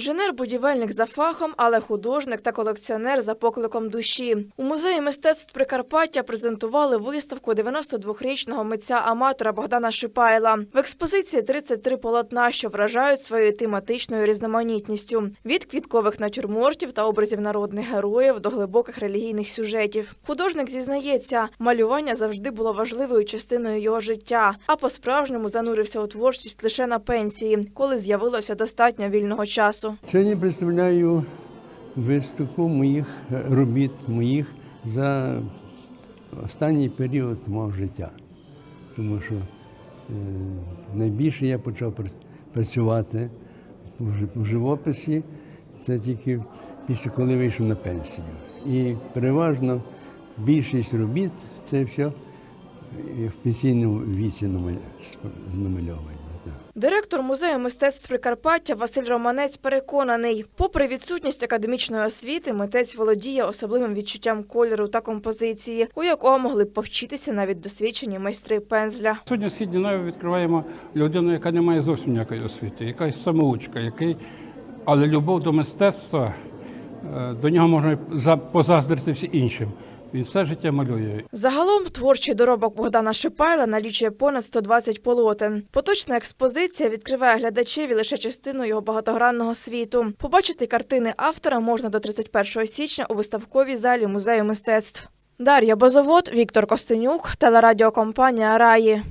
Інженер-будівельник за фахом, але художник та колекціонер за покликом душі. У музеї мистецтв Прикарпаття презентували виставку 92-річного митця-аматора Богдана Шипайла. В експозиції 33 полотна, що вражають своєю тематичною різноманітністю від квіткових натюрмортів та образів народних героїв до глибоких релігійних сюжетів. Художник зізнається, малювання завжди було важливою частиною його життя, а по-справжньому занурився у творчість лише на пенсії, коли з'явилося достатньо вільного часу. Сьогодні представляю виставку моїх е, робіт, моїх за останній період мого життя. Тому що е, найбільше я почав працювати в живописі, це тільки після коли вийшов на пенсію. І переважно більшість робіт це все е, в пенсійному віці намаль- намальовані. так. Директор музею мистецтв Прикарпаття Василь Романець переконаний, попри відсутність академічної освіти, митець володіє особливим відчуттям кольору та композиції, у якого могли б повчитися навіть досвідчені майстри пензля. Сьогодні в східній Нові відкриваємо людину, яка не має зовсім ніякої освіти, якась самоучка, який, але любов до мистецтва, е, до нього можна за- позаздрити всі іншим. Він все життя малює. Загалом творчий доробок Богдана Шипайла налічує понад 120 полотен. Поточна експозиція відкриває глядачеві лише частину його багатогранного світу. Побачити картини автора можна до 31 січня у виставковій залі музею мистецтв. Дар'я Бозовод, Віктор Костенюк, телерадіокомпанія Раї.